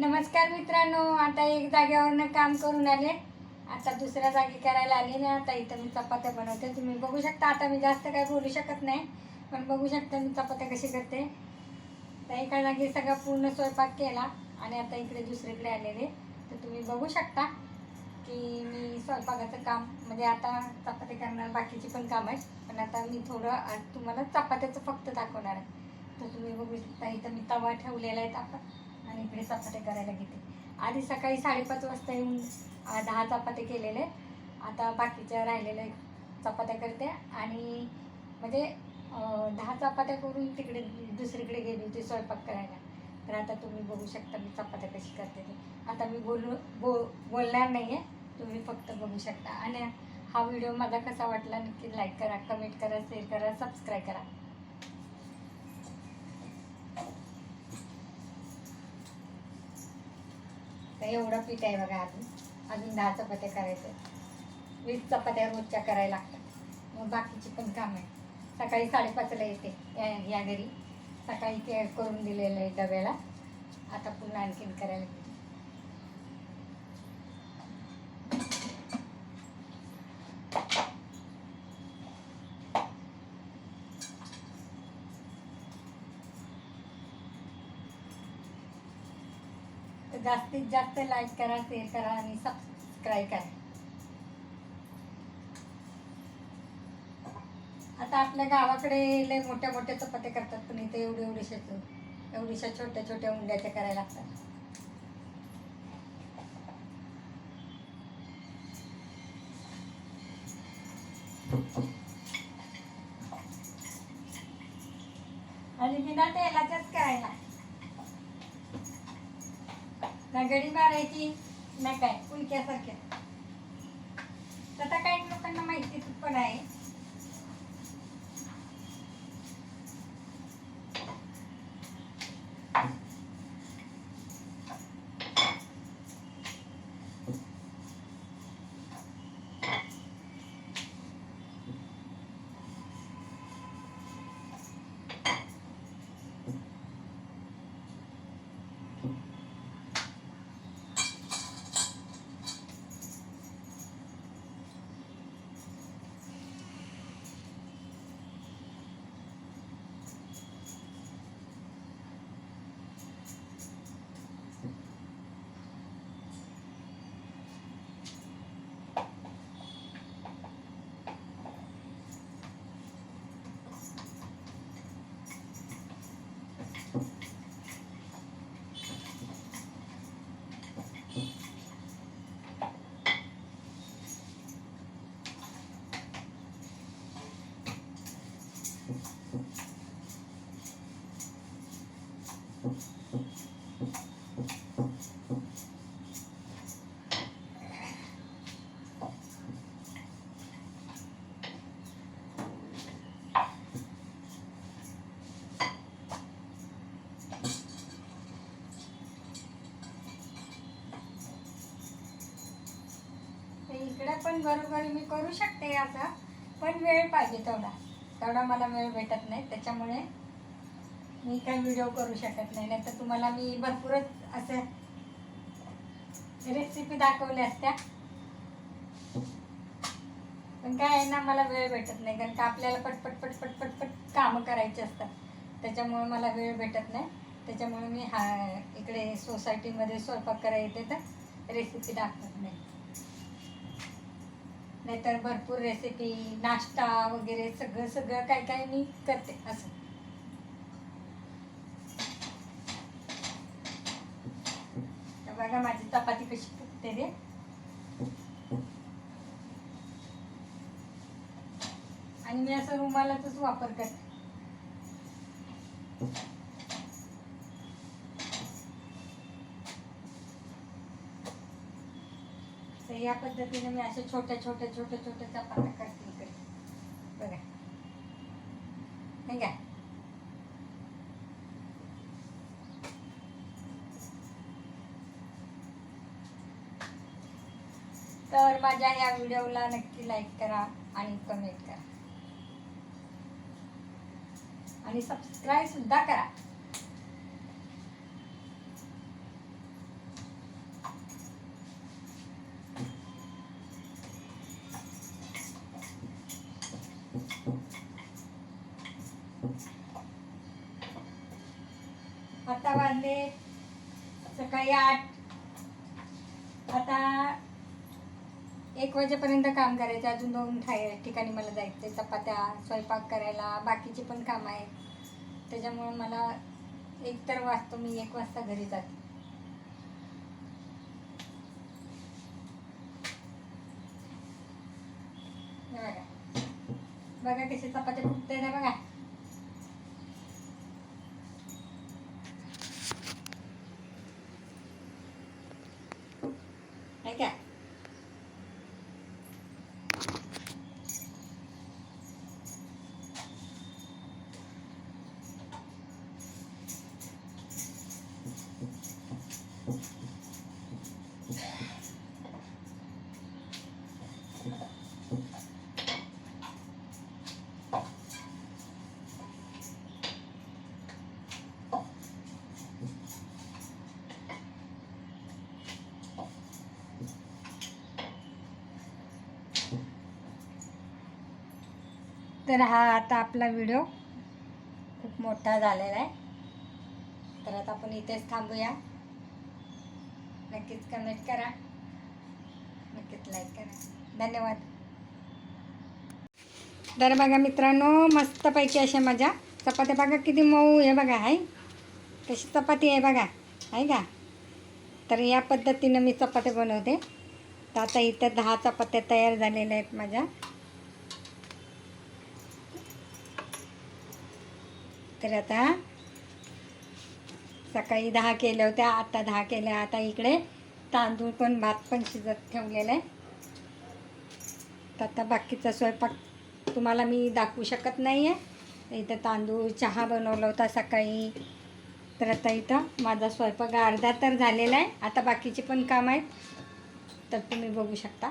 नमस्कार मित्रांनो आता एक जागेवरनं काम करून आले. आता दुसऱ्या जागी करायला आले ना आता इथं मी चपात्या बनवते. तुम्ही बघू शकता आता मी जास्त काय बोलू शकत नाही पण बघू शकता मी चपात्या कशी करते. तर एका जागी सगळा पूर्ण स्वयंपाक केला आणि आता इकडे दुसरीकडे आलेले. तर तुम्ही बघू शकता की मी स्वयंपाकाचं काम म्हणजे आता चपात्या करणार बाकीची पण काम आहेत. पण आता मी थोडं तुम्हाला चपात्याचं फक्त दाखवणार आहे. तर तुम्ही बघू शकता इथं मी तवा ठेवलेला आहे आपण आणि इकडे चपात्या करायला घेते. आधी सकाळी साडेपाच वाजता येऊन दहा चपात्या केलेले. आता बाकीच्या राहिलेल्या चपात्या करते. आणि म्हणजे दहा चपात्या करून तिकडे दुसरीकडे गेली होती स्वयंपाक करायला. तर आता तुम्ही बघू शकता मी चपात्या कशी करते ते. आता मी बोलू बो बोलणार नाही आहे तुम्ही फक्त बघू शकता. आणि हा व्हिडिओ माझा कसा वाटला नक्की लाईक करा कमेंट करा शेअर करा सबस्क्राईब करा. एवढं पीठ आहे बघा अजून. अजून दहा चपात्या करायचं वीस चपात्या रोजच्या करायला लागतात. मग बाकीची पण काम आहे सकाळी साडेपाचला येते या या घरी. सकाळी ते करून दिलेलं आहे डब्याला. आता पुन्हा आणखीन करायला जास्तीत जास्त लाईक करा शेअर करा आणि सबस्क्राईब करा. आता आपल्या गावाकडे लय मोठ्या मोठ्या चपात्या करतात पण इथे एवढे एवढेशा एवढीशा छोट्या छोट्या उंड्याच्या करायला लागतात. आणि बिना ते करायला ना गडी मारायची ना काय उलक्यासारख्या आता काही लोकांना माहिती पण आहे. पण बरोबर मी करू शकते असं पण वेळ पाहिजे तेवढा. तेवढा मला वेळ भेटत नाही त्याच्यामुळे मी काही व्हिडिओ करू शकत नाही नाही तर तुम्हाला मी भरपूरच असं रेसिपी दाखवल्या असत्या. पण काय आहे ना मला वेळ भेटत नाही कारण का आपल्याला पटपट पटपट पटपट कामं करायची असतात. त्याच्यामुळे मला वेळ भेटत नाही. त्याच्यामुळे मी हा इकडे सोसायटीमध्ये स्वयंपाक करायला येते तर रेसिपी दाखवत नाही. नाहीतर भरपूर रेसिपी नाश्ता वगैरे सगळं सगळं काय काय मी करते असं. बघा माझी चपाती कशी फुटते रे. आणि मी असं रुमालाचाच वापर करते. तर या पद्धतीने मी अशा छोट्या छोट्या छोट्या छोट्या चपात्या करते. तर माझ्या ह्या व्हिडिओला नक्की लाईक करा आणि कमेंट करा. आणि सबस्क्राईब सुद्धा करा. आता वाजले सकाळी आठ. आता एक वाजेपर्यंत काम करायचं अजून दोन ठाय ठिकाणी मला जायचं चपात्या स्वयंपाक करायला बाकीचे पण काम आहेत. त्याच्यामुळं मला एक तर वाजतो मी एक वाजता घरी जाते. बघा. बघा चपात्या फुटत आहे बघा आहे का तर हा आता आपला व्हिडिओ खूप मोठा झालेला आहे. तर आता आपण इथेच थांबूया. नक्कीच कमेंट करा. नक्कीच लाईक करा. धन्यवाद. तर बघा मित्रांनो मस्तपैकी अशा माझ्या चपात्या बघा किती मऊ आहे बघा आहे तशी चपाती आहे बघा आहे का? तर या पद्धतीनं मी चपात्या बनवते. तर आता इथं दहा चपात्या तयार झालेल्या आहेत माझ्या. तर आता सकाळी दहा केल्या होत्या आता दहा केल्या. आता इकडे तांदूळ पण भात पण शिजत ठेवलेला आहे. तर आता बाकीचा स्वयंपाक तुम्हाला मी दाखवू शकत नाही आहे इथं तांदूळ चहा बनवला होता सकाळी. तर आता इथं माझा स्वयंपाक अर्धा तर झालेला आहे. आता बाकीचे पण काम आहेत. तर तुम्ही बघू शकता.